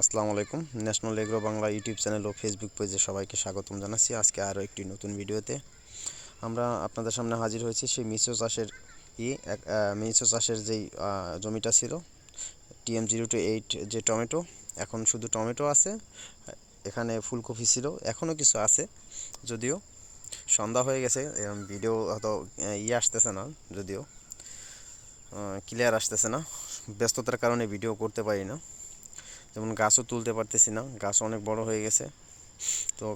আসসালামু আলাইকুম। National agro Bangla YouTube channel ও Facebook পেজে সবাইকে স্বাগতম জানাচ্ছি। আজকে আরও একটি নতুন ভিডিওতে আমরা আপনাদের সামনে হাজির হয়েছি সেই মিশ্র চাষের ই মিশ্র চাষের যেই জমিটা ছিল, টিএম জিরো টু এইট যে টমেটো, এখন শুধু টমেটো আছে, এখানে ফুলকপি ছিল, এখনও কিছু আছে, যদিও সন্ধ্যা হয়ে গেছে ভিডিও হয়তো ইয়ে আসতেছে না, যদিও ক্লিয়ার আসতেছে না, ব্যস্ততার কারণে ভিডিও করতে পারি না। যেমন গাছও তুলতে পারতেছি না, গাছ অনেক বড় হয়ে গেছে। তো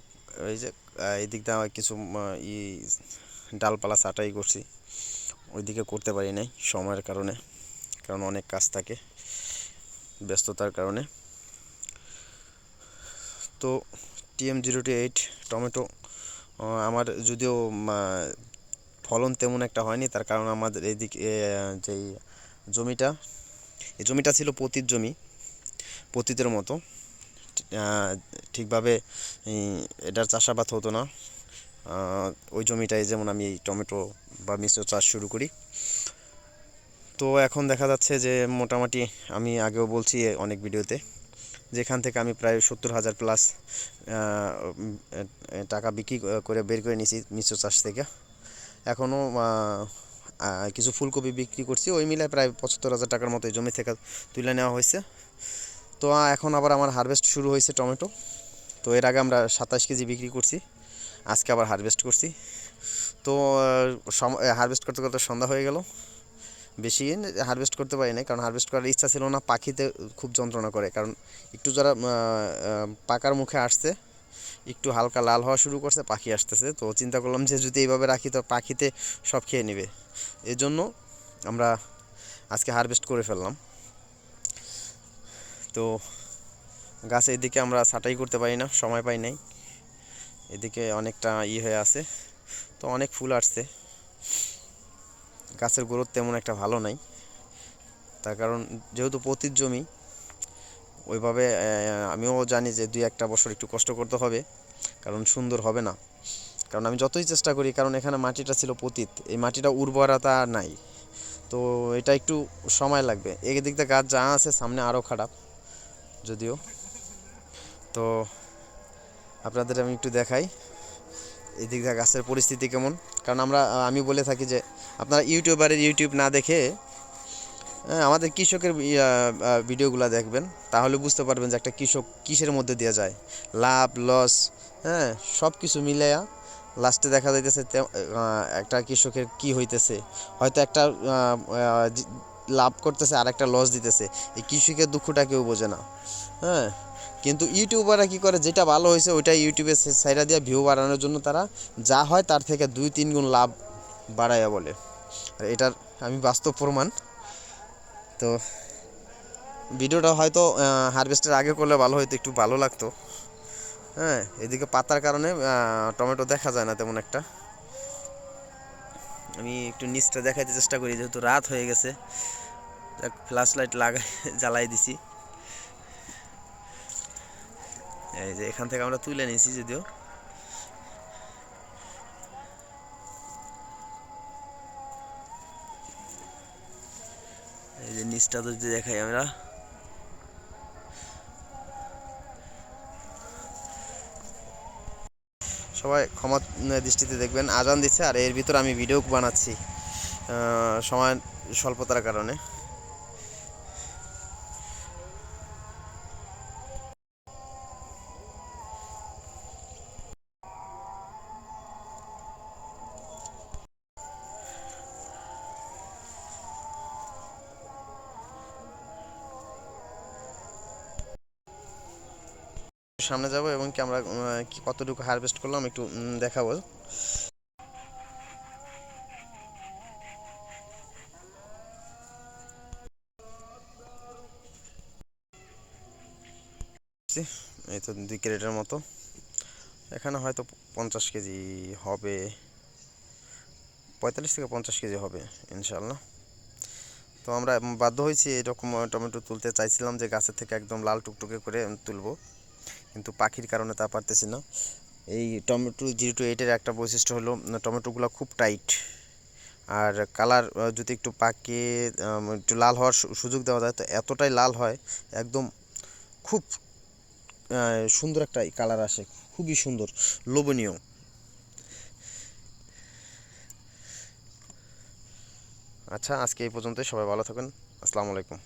এই যে এদিক দিয়ে কিছু ই, ডালপালা ছাটাই করছি। ওইদিকে করতে পারি নাই সময়ের কারণে, কারণ অনেক কাজ থাকে ব্যস্ততার কারণে। তো TM zero two eight tomato আমার যদিও ফলন তেমন একটা হয়নি, তার কারণ আমাদের এদিকে যেই জমিটা, এই জমিটা ছিল পতির জমি। পতিতের মতো। ঠিকভাবে এটার চাষাবাদ হতো না। ওই জমিটায় যেমন আমি টমেটো বা মিশ্র চাষ শুরু করি। তো এখন দেখা যাচ্ছে যে মোটামুটি আমি আগেও বলছি অনেক ভিডিওতে, যেখান থেকে আমি প্রায় সত্তর হাজার প্লাস টাকা বিক্রি করে বের করে নিয়েছি মিশ্র চাষ থেকে। এখনও কিছু ফুলকপি বিক্রি করছি, ওই মিলায় প্রায় পঁচাত্তর হাজার টাকার মতো জমি থেকে তুলে নেওয়া হয়েছে। তো এখন আবার আমার হারভেস্ট শুরু হয়েছে টমেটো। তো, এর আগে আমরা সাতাশ কেজি বিক্রি করছি, আজকে আবার হারভেস্ট করছি। তো হারভেস্ট করতে করতে সন্ধ্যা হয়ে গেল। বেশি হারভেস্ট করতে পারি না কারণ হারভেস্ট করার ইচ্ছা ছিল না, পাখিতে খুব যন্ত্রণা করে। কারণ একটু যারা পাকার মুখে আসছে, একটু হালকা লাল হওয়া শুরু করছে, পাখি আসতেছে। তো, চিন্তা করলাম যে, যদি এইভাবে রাখি, তো পাখিতে সব খেয়ে নেবে। এই জন্য আমরা আজকে হারভেস্ট করে ফেললাম। তো গাছ এদিকে আমরা ছাঁটাই করতে পারি না, সময় পাই নাই। এদিকে অনেকটা ই হয়ে আছে, তো অনেক ফুল আসছে। গাছের গ্রোথ তেমন একটা ভালো নাই। তার কারণ যেহেতু পতির জমি, ওইভাবে আমিও জানি যে দুই একটা বছর একটু কষ্ট করতে হবে, কারণ সুন্দর হবে না। কারণ আমি যতই চেষ্টা করি, কারণ এখানে মাটিটা ছিল পতিত, এই মাটিটা উর্বরতা নাই। তো এটা একটু সময় লাগবে। এদিক দিয়ে গাছ যা আছে, সামনে আরও খারাপ। যদিও। তো আপনাদের আমি একটু দেখাই এদিক দিয়ে গাছের পরিস্থিতি কেমন। কারণ আমরা আমি বলে থাকি যে আপনারা ইউটিউবারের ইউটিউব না দেখে হ্যাঁ, আমাদের কৃষকের ভিডিওগুলো দেখবেন তাহলে বুঝতে পারবেন যে একটা কৃষক কিসের মধ্যে দেওয়া যায়। লাভ লস হ্যাঁ সব কিছু মিলাইয়া লাস্টে দেখা যাইতেছে একটা কৃষকের কি হইতেছে। হয়তো একটা লাভ করতেছে আর একটা লস দিতেছে। এই কৃষকের দুঃখটা কেউ বোঝে না। হ্যাঁ? কিন্তু ইউটিউবাররা কি করে? যেটা ভালো হয়েছে ওইটা ইউটিউবে সাইডা দিয়ে ভিউ বাড়ানোর জন্য তারা যা হয় তার থেকে দুই, তিন গুণ লাভ বাড়াইয়া বলে। আর এটার আমি বাস্তব প্রমাণ। তো ভিডিওটা হয়তো হারভেস্টের আগে করলে ভালো হয়তো একটু ভালো লাগতো। হ্যাঁ? এদিকে পাতার কারণে টমেটো দেখা যায় না তেমন একটা। আমি একটু নিচটা দেখাইতে চেষ্টা করি, যেহেতু রাত হয়ে গেছে। ফ্ল্যাশ লাইট লাগাই, জ্বালাই দিছি। এই যে এখান থেকে আমরা তুলে নিয়েছি যদিও। এই যে নিচটা তো দেখাই আমরা। সবাই ক্ষমা দৃষ্টিতে দেখবেন। আজান দিচ্ছে আর এর ভিতর আমি ভিডিও বানাচ্ছি সময় স্বল্পতার কারণে। সামনে যাব এবং কি আমরা কি কতটুকু হারভেস্ট করলাম একটু দেখাবো। এই তো দুই ক্যারেটের মতো। এখানে হয়তো পঞ্চাশ কেজি হবে, পঁয়তাল্লিশ থেকে পঞ্চাশ কেজি হবে ইনশাল্লাহ তো আমরা বাধ্য হয়েছি এরকম টমেটো তুলতে। চাইছিলাম যে গাছের থেকে একদম লাল টুকটুকে করে তুলবো। কিন্তু পাখির কারণে তা পারতেছি না। এই টমেটো জিরো টু এইটের একটা বৈশিষ্ট্য হলো টমেটোগুলো খুব টাইট। আর কালার যদি একটু পাকে একটু লাল হওয়ার সুযোগ দেওয়া যায়, তো এতটাই লাল হয়, একদম খুব সুন্দর একটা কালার আসে, খুবই সুন্দর, লোভনীয়। আচ্ছা আজকে এই পর্যন্তই, সবাই ভালো থাকুন আসসালামু আলাইকুম।